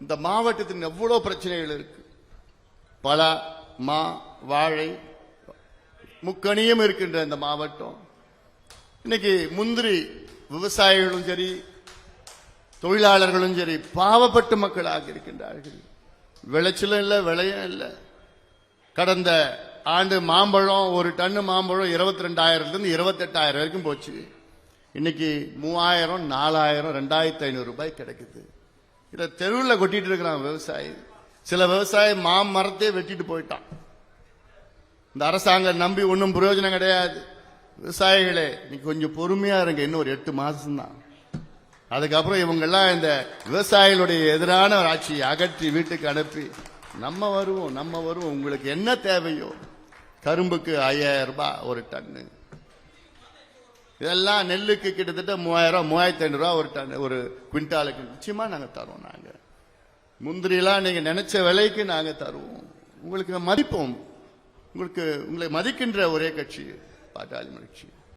இந்த மாவட்டத்தின் எவ்வளோ பிரச்சனைகள் இருக்கு? பல மா வாழை முக்கணியும் இருக்கின்ற இந்த மாவட்டம். இன்னைக்கு முந்திரி விவசாயிகளும் சரி தொழிலாளர்களும் சரி பாவப்பட்டு மக்களாக இருக்கின்றார்கள். விளைச்சலும் இல்லை விளையும் இல்லை. கடந்த ஆண்டு மாம்பழம் ஒரு டன்னு மாம்பழம் இருபத்தி ரெண்டாயிரத்துலேருந்து இருபத்தெட்டாயிரம் வரைக்கும் போச்சு. இன்னைக்கு மூவாயிரம் நாலாயிரம் ரெண்டாயிரத்தி ஐநூறு ரூபாய் கிடைக்குது. இதை தெருவில் கொட்டிட்டு இருக்கிறான் விவசாயி. சில விவசாயி மாமரத்தையே வெட்டிட்டு போயிட்டான். இந்த அரசாங்கம் நம்பி ஒன்றும் பிரயோஜனம் கிடையாது. விவசாயிகளே நீ கொஞ்சம் பொறுமையா இருங்க. இன்னும் ஒரு எட்டு மாசம் தான் அதுக்கப்புறம் இவங்கெல்லாம் இந்த விவசாயிகளுடைய எதிரான ஒரு ஆட்சியை அகற்றி வீட்டுக்கு அனுப்பி நம்ம வருவோம் நம்ம வருவோம். உங்களுக்கு என்ன தேவையோ? கரும்புக்கு ஐயாயிரம் ரூபாய் ஒரு டன்னு. இதெல்லாம் நெல்லுக்கு கிட்டத்தட்ட மூவாயிரம் மூவாயிரத்தி ஐநூறு ரூபாய் ஒரு டன் ஒரு குவிண்டாலுக்கு நிச்சயமா நாங்க தருவோம் நாங்க. முந்திரிலாம் நீங்க நினைச்ச விலைக்கு நாங்க தருவோம். உங்களுக்கு மதிப்போம். உங்களுக்கு உங்களை மதிக்கின்ற ஒரே கட்சி பாட்டாளி கட்சி